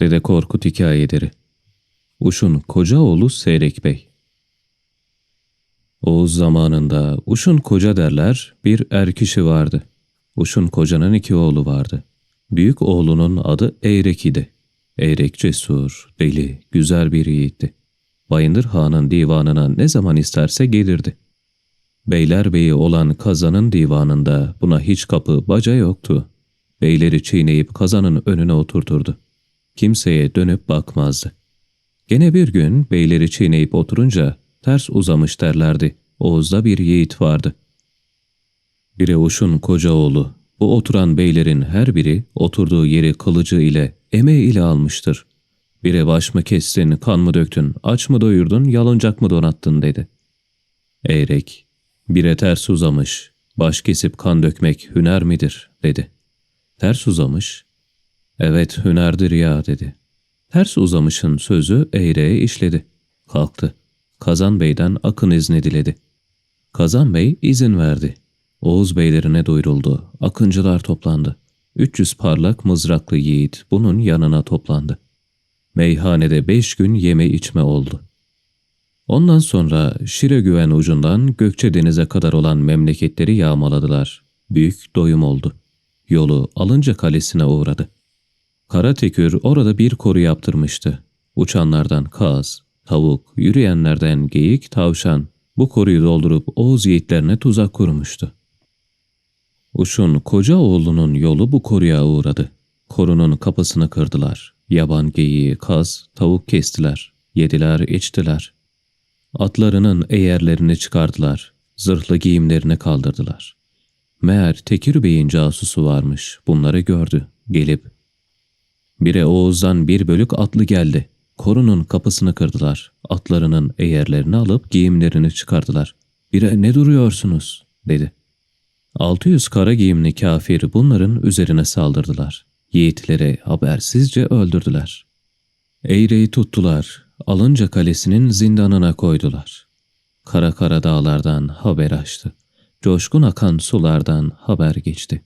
Dede Korkut hikayeleri Uş'un koca oğlu Seyrek Bey Oğuz zamanında Uş'un koca derler bir er kişi vardı. Uş'un kocanın iki oğlu vardı. Büyük oğlunun adı Eyrek idi. Eyrek cesur, deli, güzel bir yiğitti. Bayındır Han'ın divanına ne zaman isterse gelirdi. Beylerbeyi olan kazanın divanında buna hiç kapı baca yoktu. Beyleri çiğneyip kazanın önüne oturturdu. Kimseye dönüp bakmazdı. Gene bir gün beyleri çiğneyip oturunca ters uzamış derlerdi. Oğuz'da bir yiğit vardı. Birevuş'un koca oğlu. Bu oturan beylerin her biri oturduğu yeri kılıcı ile, emeği ile almıştır. Bire baş mı kestin, kan mı döktün, aç mı doyurdun, yalıncak mı donattın dedi. Eyrek, bire ters uzamış, baş kesip kan dökmek hüner midir dedi. Ters uzamış, evet hünerdir ya dedi. Ters uzamışın sözü eğreye işledi. Kalktı. Kazan Bey'den akın izni diledi. Kazan Bey izin verdi. Oğuz beylerine duyuruldu. Akıncılar toplandı. 300 parlak mızraklı yiğit bunun yanına toplandı. Meyhanede beş gün yeme içme oldu. Ondan sonra Şire güven ucundan Gökçe denize kadar olan memleketleri yağmaladılar. Büyük doyum oldu. Yolu Alınca Kalesi'ne uğradı. Karatekür orada bir koru yaptırmıştı. Uçanlardan kaz, tavuk, yürüyenlerden geyik, tavşan bu koruyu doldurup Oğuz yiğitlerine tuzak kurmuştu. Uş'un koca oğlunun yolu bu koruya uğradı. Korunun kapısını kırdılar. Yaban geyiği, kaz, tavuk kestiler. Yediler, içtiler. Atlarının eğerlerini çıkardılar. Zırhlı giyimlerini kaldırdılar. Meğer Tekir Bey'in casusu varmış. Bunları gördü. Gelip Bire Oğuz'dan bir bölük atlı geldi. Korunun kapısını kırdılar. Atlarının eğerlerini alıp giyimlerini çıkardılar. Bire ne duruyorsunuz? dedi. 600 kara giyimli kafir bunların üzerine saldırdılar. Yiğitleri habersizce öldürdüler. Eğreyi tuttular. Alınca kalesinin zindanına koydular. Kara kara dağlardan haber açtı. Coşkun akan sulardan haber geçti.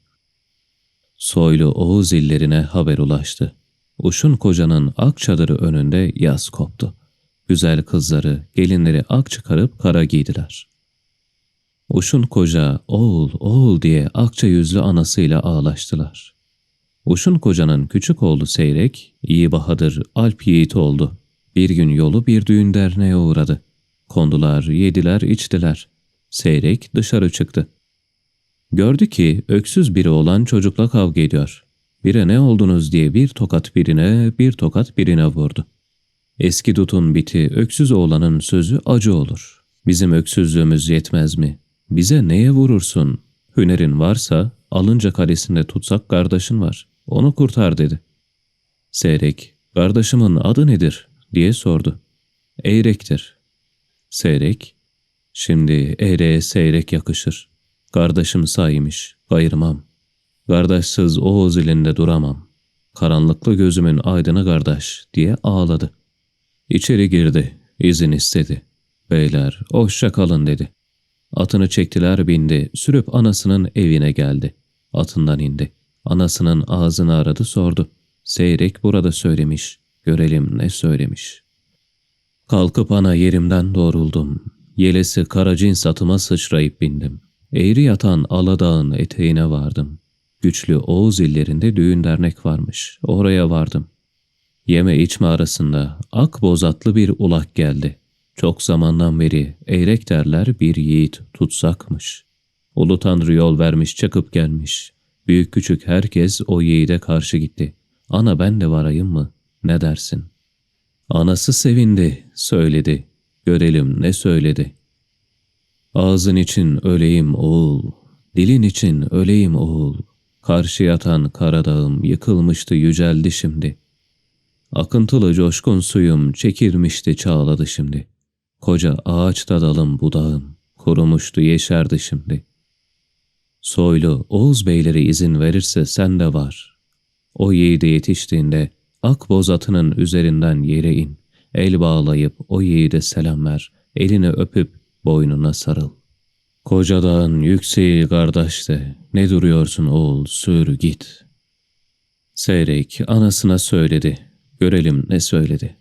Soylu Oğuz illerine haber ulaştı. Uşun kocanın ak çadırı önünde yaz koptu. Güzel kızları, gelinleri ak çıkarıp kara giydiler. Uşun koca oğul oğul diye akça yüzlü anasıyla ağlaştılar. Uşun kocanın küçük oğlu Seyrek, iyi bahadır, alp yiğit oldu. Bir gün yolu bir düğün derneğe uğradı. Kondular, yediler, içtiler. Seyrek dışarı çıktı. Gördü ki öksüz biri olan çocukla kavga ediyor. Bire ne oldunuz diye bir tokat birine, bir tokat birine vurdu. Eski dutun biti, öksüz oğlanın sözü acı olur. Bizim öksüzlüğümüz yetmez mi? Bize neye vurursun? Hünerin varsa alınca kalesinde tutsak kardeşin var. Onu kurtar dedi. Seyrek, kardeşimin adı nedir? diye sordu. Eyrek'tir. Seyrek, şimdi eğreğe seyrek yakışır. Kardeşim saymış, gayırmam. Kardeşsiz Oğuz ilinde duramam. Karanlıklı gözümün aydını kardeş diye ağladı. İçeri girdi, izin istedi. Beyler, hoşça kalın dedi. Atını çektiler bindi, sürüp anasının evine geldi. Atından indi. Anasının ağzını aradı sordu. Seyrek burada söylemiş, görelim ne söylemiş. Kalkıp ana yerimden doğruldum. Yelesi karacin satıma sıçrayıp bindim. Eğri yatan Aladağ'ın eteğine vardım. Güçlü Oğuz illerinde düğün dernek varmış. Oraya vardım. Yeme içme arasında ak bozatlı bir ulak geldi. Çok zamandan beri eyrek derler bir yiğit tutsakmış. Ulu Tanrı yol vermiş çakıp gelmiş. Büyük küçük herkes o yiğide karşı gitti. Ana ben de varayım mı? Ne dersin? Anası sevindi, söyledi. Görelim ne söyledi. Ağzın için öleyim oğul, dilin için öleyim oğul. Karşı yatan Karadağım yıkılmıştı yüceldi şimdi. Akıntılı coşkun suyum çekirmişti çağladı şimdi. Koca ağaçta dalım budağım, kurumuştu yeşerdi şimdi. Soylu Oğuz beyleri izin verirse sen de var. O yiğide yetiştiğinde ak boz atının üzerinden yere in. El bağlayıp o yiğide selam ver. Elini öpüp boynuna sarıl. Koca dağın yükseği kardeşte, ne duruyorsun oğul, sür git. Seyrek anasına söyledi. Görelim ne söyledi.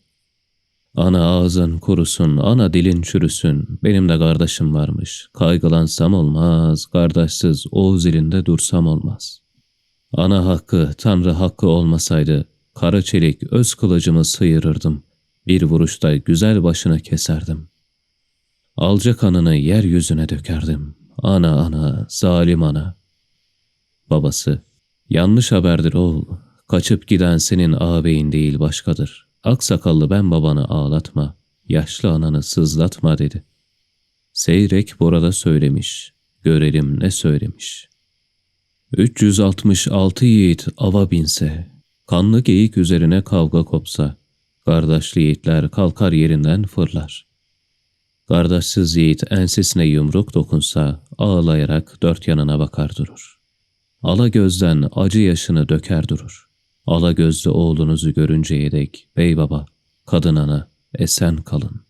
Ana ağzın kurusun, ana dilin çürüsün. Benim de kardeşim varmış. Kaygılansam olmaz, kardeşsiz Oğuz ilinde dursam olmaz. Ana hakkı, Tanrı hakkı olmasaydı, kara çelik öz kılıcımı sıyırırdım. Bir vuruşta güzel başını keserdim. Alca kanını yeryüzüne dökerdim. Ana ana, zalim ana. Babası, yanlış haberdir oğul. Kaçıp giden senin ağabeyin değil başkadır. Aksakallı ben babanı ağlatma, yaşlı ananı sızlatma dedi. Seyrek burada söylemiş, görelim ne söylemiş. 366 yiğit ava binse, kanlı geyik üzerine kavga kopsa, kardeşli yiğitler kalkar yerinden fırlar. Kardeşsiz yiğit ensesine yumruk dokunsa, ağlayarak dört yanına bakar durur. Ala gözden acı yaşını döker durur. Ala gözlü oğlunuzu görünceye dek bey baba, kadın ana, esen kalın.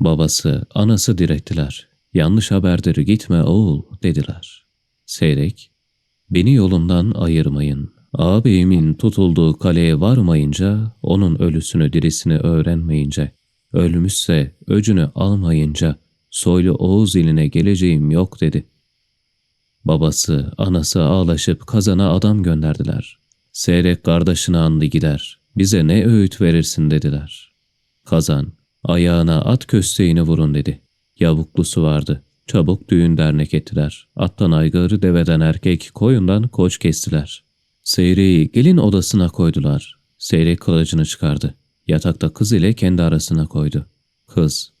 Babası, anası direttiler. Yanlış haberdir gitme oğul dediler. Seyrek, beni yolumdan ayırmayın. Ağabeyimin tutulduğu kaleye varmayınca, onun ölüsünü dirisini öğrenmeyince, ölmüşse öcünü almayınca, soylu Oğuz iline geleceğim yok dedi. Babası, anası ağlaşıp kazana adam gönderdiler. Seyrek kardeşini andı gider. Bize ne öğüt verirsin dediler. Kazan, ayağına at kösteğini vurun dedi. Yavuklusu vardı. Çabuk düğün dernek ettiler. Attan aygırı deveden erkek koyundan koç kestiler. Seyreği gelin odasına koydular. Seyrek kılıcını çıkardı. Yatakta kız ile kendi arasına koydu. Kız,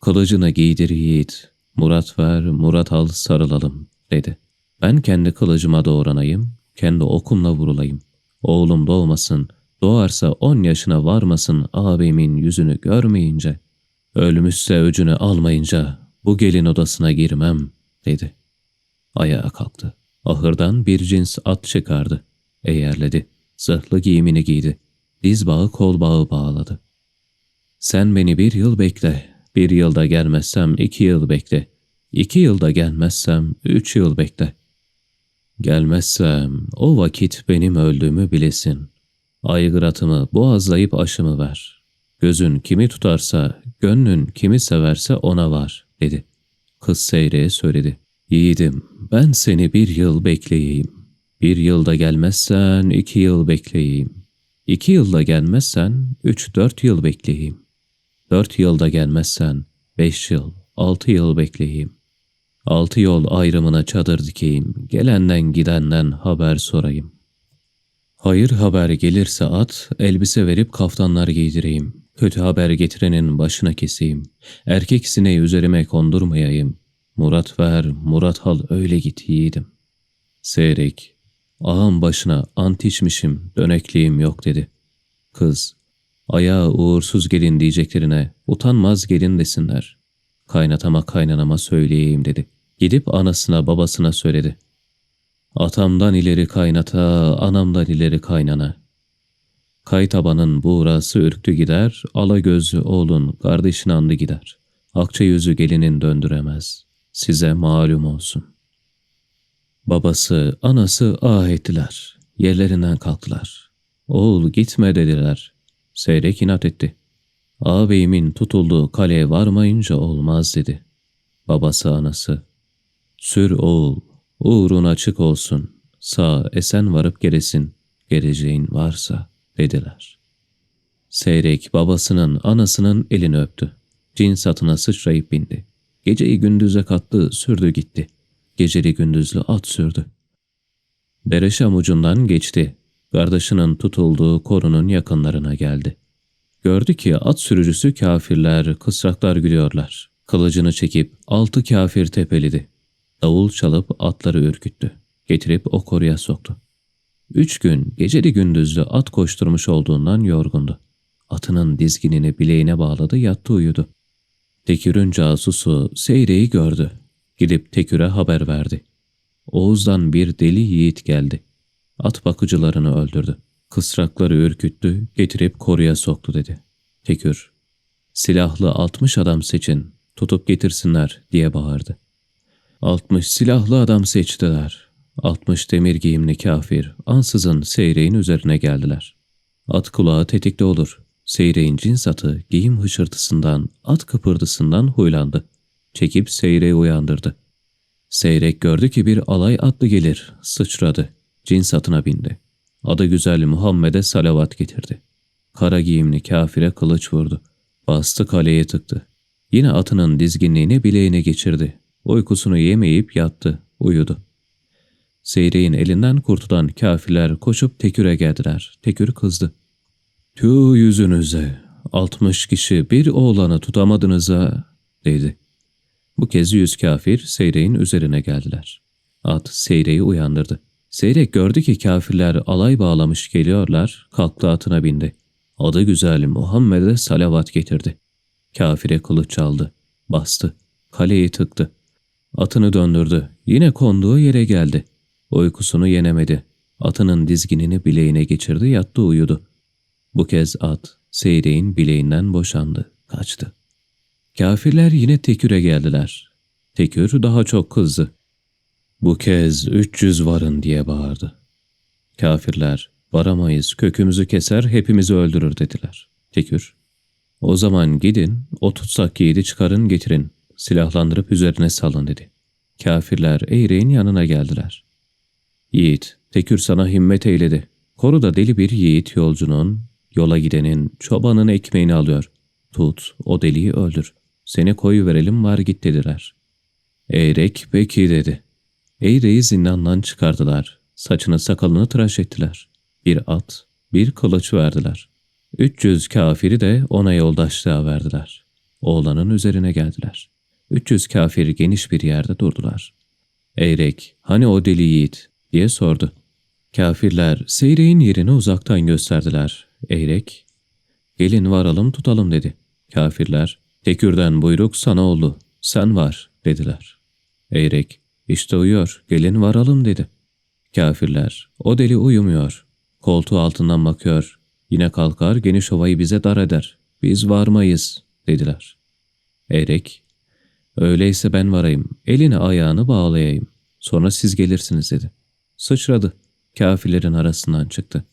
kılıcını giydir yiğit. Murat ver, Murat al sarılalım dedi. Ben kendi kılıcıma doğranayım, kendi okumla vurulayım. Oğlum doğmasın, doğarsa on yaşına varmasın ağabeyimin yüzünü görmeyince. Ölmüşse öcünü almayınca bu gelin odasına girmem, dedi. Ayağa kalktı. Ahırdan bir cins at çıkardı. Eğerledi. Zırhlı giyimini giydi. Diz bağı kol bağı bağladı. Sen beni bir yıl bekle. Bir yılda gelmezsem iki yıl bekle. İki yılda gelmezsem üç yıl bekle. Gelmezsem o vakit benim öldüğümü bilesin. Aygıratımı boğazlayıp aşımı ver. Gözün kimi tutarsa, gönlün kimi severse ona var, dedi. Kız Seyre'ye söyledi. Yiğidim, ben seni bir yıl bekleyeyim. Bir yılda gelmezsen iki yıl bekleyeyim. İki yılda gelmezsen üç dört yıl bekleyeyim. Dört yılda gelmezsen beş yıl, altı yıl bekleyeyim. Altı yol ayrımına çadır dikeyim, gelenden gidenden haber sorayım. Hayır haber gelirse at, elbise verip kaftanlar giydireyim. Kötü haber getirenin başına keseyim. Erkek sineği üzerime kondurmayayım. Murat ver, Murat al öyle git yiğidim. Seyrek, ağam başına ant içmişim, dönekliğim yok dedi. Kız, ayağı uğursuz gelin diyeceklerine utanmaz gelin desinler. Kaynatama kaynanama söyleyeyim dedi. Gidip anasına babasına söyledi. Atamdan ileri kaynata, anamdan ileri kaynana. Kaytabanın buğrası ürktü gider, ala gözlü oğlun kardeşin andı gider. Akça yüzü gelinin döndüremez. Size malum olsun. Babası, anası ah ettiler. Yerlerinden kalktılar. Oğul gitme dediler. Seyrek inat etti. Ağabeyimin tutulduğu kaleye varmayınca olmaz dedi. Babası anası. Sür oğul, uğrun açık olsun. Sağ esen varıp gelesin, geleceğin varsa dediler. Seyrek babasının anasının elini öptü. Cins atına sıçrayıp bindi. Geceyi gündüze kattı, sürdü gitti. Geceli gündüzlü at sürdü. Bereşam ucundan geçti. Kardeşinin tutulduğu korunun yakınlarına geldi. Gördü ki at sürücüsü kafirler, kısraklar gülüyorlar. Kılıcını çekip altı kafir tepelidi. Davul çalıp atları ürküttü. Getirip o koruya soktu. Üç gün geceli gündüzlü at koşturmuş olduğundan yorgundu. Atının dizginini bileğine bağladı yattı uyudu. Tekür'ün casusu Seyre'yi gördü. Gidip Tekür'e haber verdi. Oğuz'dan bir deli yiğit geldi. At bakıcılarını öldürdü. Kısrakları ürküttü, getirip koruya soktu dedi. Tekür, silahlı altmış adam seçin, tutup getirsinler diye bağırdı. Altmış silahlı adam seçtiler. Altmış demir giyimli kafir ansızın seyreğin üzerine geldiler. At kulağı tetikte olur. Seyreğin cins atı giyim hışırtısından, at kıpırdısından huylandı. Çekip seyreği uyandırdı. Seyrek gördü ki bir alay atlı gelir, sıçradı. Cins atına bindi. Adı güzel Muhammed'e salavat getirdi. Kara giyimli kafire kılıç vurdu. Bastı kaleye tıktı. Yine atının dizginliğini bileğine geçirdi. Uykusunu yemeyip yattı, uyudu. Seyreğin elinden kurtulan kafirler koşup Tekür'e geldiler. Tekür kızdı. Tüh yüzünüze, altmış kişi bir oğlanı tutamadınız dedi. Bu kez yüz kafir Seyreğin üzerine geldiler. At Seyreği uyandırdı. Seyrek gördü ki kafirler alay bağlamış geliyorlar, kalktı atına bindi. Adı güzel Muhammed'e salavat getirdi. Kafire kılıç çaldı, bastı, kaleyi tıktı. Atını döndürdü, yine konduğu yere geldi. Uykusunu yenemedi. Atının dizginini bileğine geçirdi, yattı uyudu. Bu kez at, Seyreğin bileğinden boşandı, kaçtı. Kafirler yine Tekür'e geldiler. Tekür daha çok kızdı. Bu kez 300 varın diye bağırdı. Kafirler, varamayız, kökümüzü keser, hepimizi öldürür dediler. Tekür, o zaman gidin, o tutsak yiğidi çıkarın getirin, silahlandırıp üzerine salın dedi. Kafirler Eğreğin yanına geldiler. Yiğit, Tekür sana himmet eyledi. Koru da deli bir yiğit yolcunun, yola gidenin, çobanın ekmeğini alıyor. Tut, o deliyi öldür. Seni koyu verelim var git dediler. Eğrek peki dedi. Eğreyi zindandan çıkardılar. Saçını sakalını tıraş ettiler. Bir at, bir kılıç verdiler. 300 kafiri de ona yoldaşlığa verdiler. Oğlanın üzerine geldiler. 300 kafir geniş bir yerde durdular. Eyrek, hani o deli yiğit diye sordu. Kafirler Seyreğin yerini uzaktan gösterdiler. Eyrek, gelin varalım tutalım dedi. Kafirler, tekürden buyruk sana oldu, sen var dediler. Eyrek, işte uyuyor, gelin varalım dedi. Kafirler, o deli uyumuyor. Koltuğu altından bakıyor. Yine kalkar geniş ovayı bize dar eder. Biz varmayız dediler. Eyrek, öyleyse ben varayım, elini ayağını bağlayayım. Sonra siz gelirsiniz dedi. Sıçradı. Kafirlerin arasından çıktı.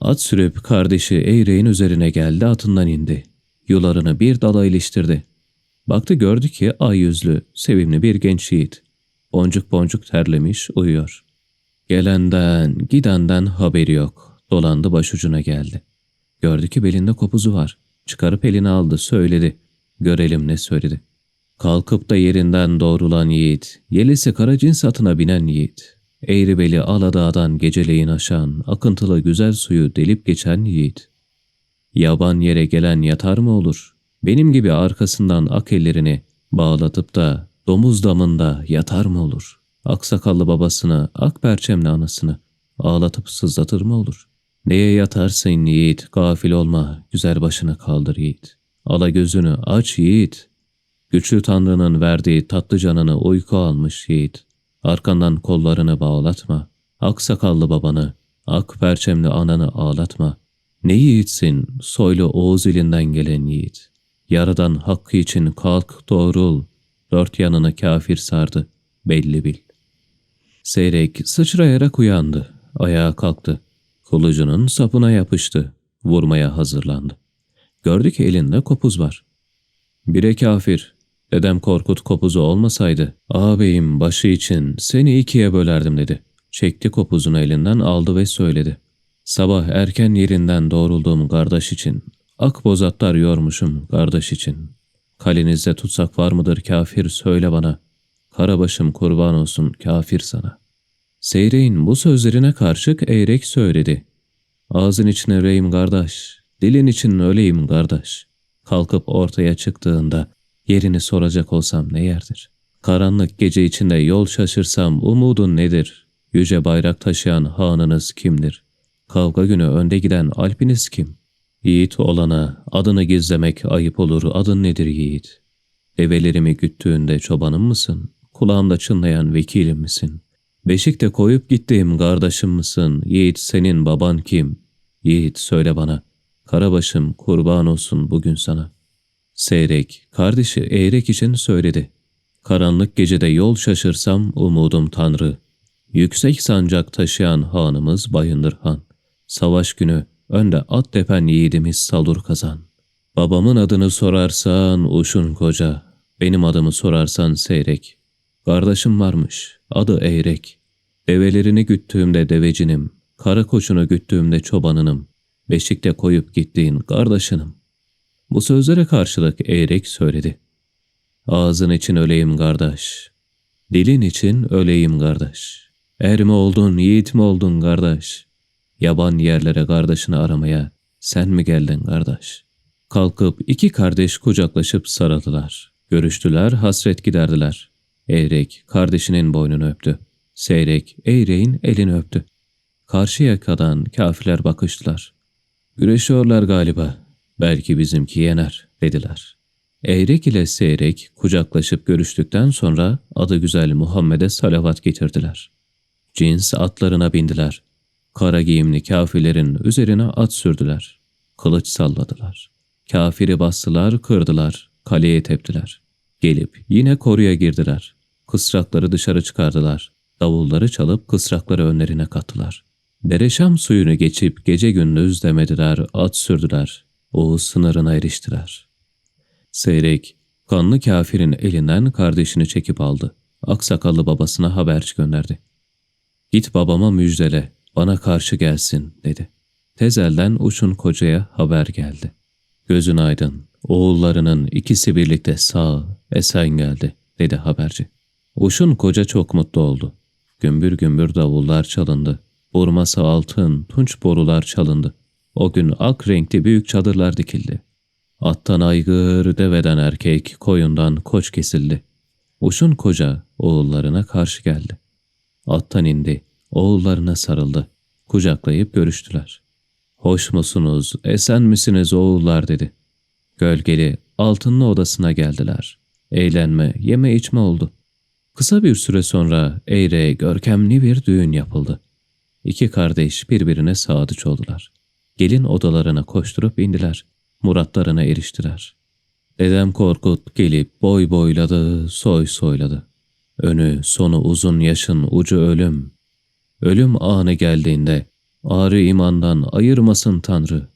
At sürüp kardeşi Eyreğin üzerine geldi atından indi. Yularını bir dala iliştirdi. Baktı gördü ki ay yüzlü, sevimli bir genç yiğit. Boncuk boncuk terlemiş, uyuyor. Gelenden, gidenden haberi yok. Dolandı başucuna geldi. Gördü ki belinde kopuzu var. Çıkarıp elini aldı, söyledi. Görelim ne söyledi. Kalkıp da yerinden doğrulan yiğit, yelisi kara cins atına binen yiğit. Eğri beli Aladağ'dan geceleyin aşan, akıntılı güzel suyu delip geçen yiğit. Yaban yere gelen yatar mı olur? Benim gibi arkasından ak ellerini bağlatıp da domuz damında yatar mı olur? Aksakallı babasını, ak perçemli anasını ağlatıp sızlatır mı olur? Neye yatarsın yiğit, gafil olma, güzel başını kaldır yiğit. Ala gözünü aç yiğit. Güçlü Tanrı'nın verdiği tatlı canını uyku almış yiğit. Arkandan kollarını bağlatma. Ak sakallı babanı, ak perçemli ananı ağlatma. Ne yiğitsin, soylu Oğuz ilinden gelen yiğit. Yaradan hakkı için kalk doğrul. Dört yanını kafir sardı, belli bil. Seyrek sıçrayarak uyandı. Ayağa kalktı. Kılıcının sapına yapıştı. Vurmaya hazırlandı. Gördü ki elinde kopuz var. Bire kafir. Dedem Korkut kopuzu olmasaydı ağabeyim başı için seni ikiye bölerdim dedi. Çekti kopuzunu elinden aldı ve söyledi. Sabah erken yerinden doğrulduğum kardeş için, ak bozatlar yormuşum kardeş için. Kalenizde tutsak var mıdır kafir söyle bana. Karabaşım kurban olsun kafir sana. Seyreğin bu sözlerine karşık eğrek söyledi. Ağzın içine reyim kardeş, dilin için öleyim kardeş. Kalkıp ortaya çıktığında yerini soracak olsam ne yerdir? Karanlık gece içinde yol şaşırsam umudun nedir? Yüce bayrak taşıyan hanınız kimdir? Kavga günü önde giden alpiniz kim? Yiğit olana adını gizlemek ayıp olur adın nedir yiğit? Develerimi güttüğünde çobanım mısın? Kulağımda çınlayan vekilim misin? Beşikte koyup gittiğim kardeşim mısın? Yiğit senin baban kim? Yiğit söyle bana. Karabaşım kurban olsun bugün sana. Seyrek, kardeşi eğrek için söyledi. Karanlık gecede yol şaşırsam umudum Tanrı. Yüksek sancak taşıyan hanımız Bayındır Han. Savaş günü önde at tepen yiğidimiz Salur Kazan. Babamın adını sorarsan Uşun Koca, benim adımı sorarsan Seyrek. Kardeşim varmış, adı Eyrek. Develerini güttüğümde devecinim, kara koçunu güttüğümde çobanınım, beşikte koyup gittiğin kardeşinim. Bu sözlere karşılık Eyrek söyledi. Ağzın için öleyim kardeş, dilin için öleyim kardeş. Er mi oldun, yiğit mi oldun kardeş? Yaban yerlere kardeşini aramaya sen mi geldin kardeş? Kalkıp iki kardeş kucaklaşıp sarıldılar. Görüştüler, hasret giderdiler. Eyrek kardeşinin boynunu öptü. Seyrek Eyrek'in elini öptü. Karşı yakadan kafirler bakıştılar. Güreşiyorlar galiba. Belki bizimki yener dediler. Eyrek ile Seyrek kucaklaşıp görüştükten sonra adı güzel Muhammed'e salavat getirdiler. Cins atlarına bindiler. Kara giyimli kafirlerin üzerine at sürdüler. Kılıç salladılar. Kafiri bastılar, kırdılar, kaleye teptiler. Gelip yine koruya girdiler. Kısrakları dışarı çıkardılar. Davulları çalıp kısrakları önlerine kattılar. Dereşam suyunu geçip gece gündüz demediler, at sürdüler. Oğuz sınırına eriştiler. Seyrek, kanlı kafirin elinden kardeşini çekip aldı. Aksakallı babasına haberci gönderdi. Git babama müjdele, bana karşı gelsin dedi. Tezelden Uçun kocaya haber geldi. Gözün aydın, oğullarının ikisi birlikte sağ, esen geldi dedi haberci. Uşun koca çok mutlu oldu. Gümbür gümbür davullar çalındı. Burması altın, tunç borular çalındı. O gün ak renkli büyük çadırlar dikildi. Attan aygır, deveden erkek, koyundan koç kesildi. Uşun koca oğullarına karşı geldi. Attan indi, oğullarına sarıldı. Kucaklayıp görüştüler. Hoş musunuz, esen misiniz oğullar dedi. Gölgeli, altınlı odasına geldiler. Eğlenme, yeme içme oldu. Kısa bir süre sonra eğre, görkemli bir düğün yapıldı. İki kardeş birbirine sadıç oldular. Gelin odalarına koşturup indiler. Muratlarına eriştiler. Dedem Korkut gelip boy boyladı, soy soyladı. Önü sonu uzun yaşın ucu ölüm. Ölüm anı geldiğinde ağrı imandan ayırmasın Tanrı.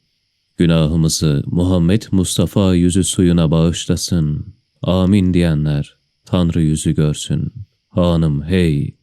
Günahımızı Muhammed Mustafa yüzü suyuna bağışlasın. Amin diyenler Tanrı yüzü görsün. Hanım hey,